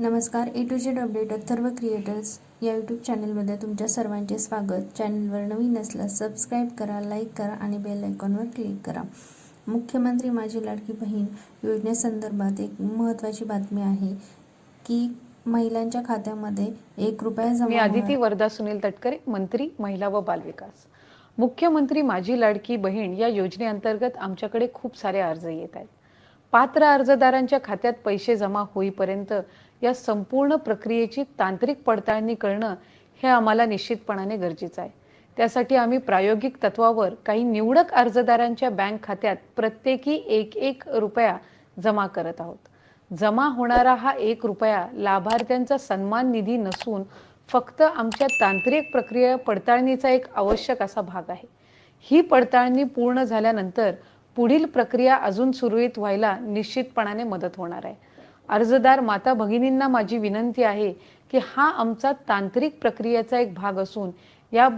नमस्कार A to Z update Atharva creators या YouTube चॅनलमध्ये तुमच्या सर्वांचे स्वागत. चॅनलवर नवीन असल्यास सबस्क्राईब करा लाईक करा आणि बेल आयकॉनवर क्लिक करा. मुख्यमंत्री माझी लाडकी बहीण योजनेसंदर्भात एक महत्त्वाची बातमी आहे की महिलांच्या खात्यामध्ये एक रुपया जमा आदिती वरदा सुनील तटकरे मंत्री महिला व बालविकास मुख्यमंत्री माझी लाडकी बहीण या योजनेअंतर्गत आमच्याकडे खूप सारे अर्ज येत आहेत. पात्र अर्जदारांच्या खात्यात पैसे जमा होईपर्यंत या संपूर्ण प्रक्रियेची तांत्रिक पडताळणी करणं हे आम्हाला निश्चितपणाने गरजेचं आहे. त्यासाठी आम्ही प्रायोगिक तत्वावर काही निवडक अर्जदारांच्या बँक खात्यात प्रत्येकी एक एक रुपया जमा करत आहोत. जमा होणारा हा एक रुपया लाभार्थ्यांचा सन्मान निधी नसून फक्त आमच्या तांत्रिक प्रक्रिया पडताळणीचा एक आवश्यक असा भाग आहे. ही पडताळणी पूर्ण झाल्यानंतर पुढील प्रक्रिया अजून सुरळीत व्हायला निश्चितपणाने मदत होणार आहे. अर्जदार माता भगिनींना माझी विनंती आहे की हा आमचा तांत्रिक प्रक्रियेचा एक भाग असून या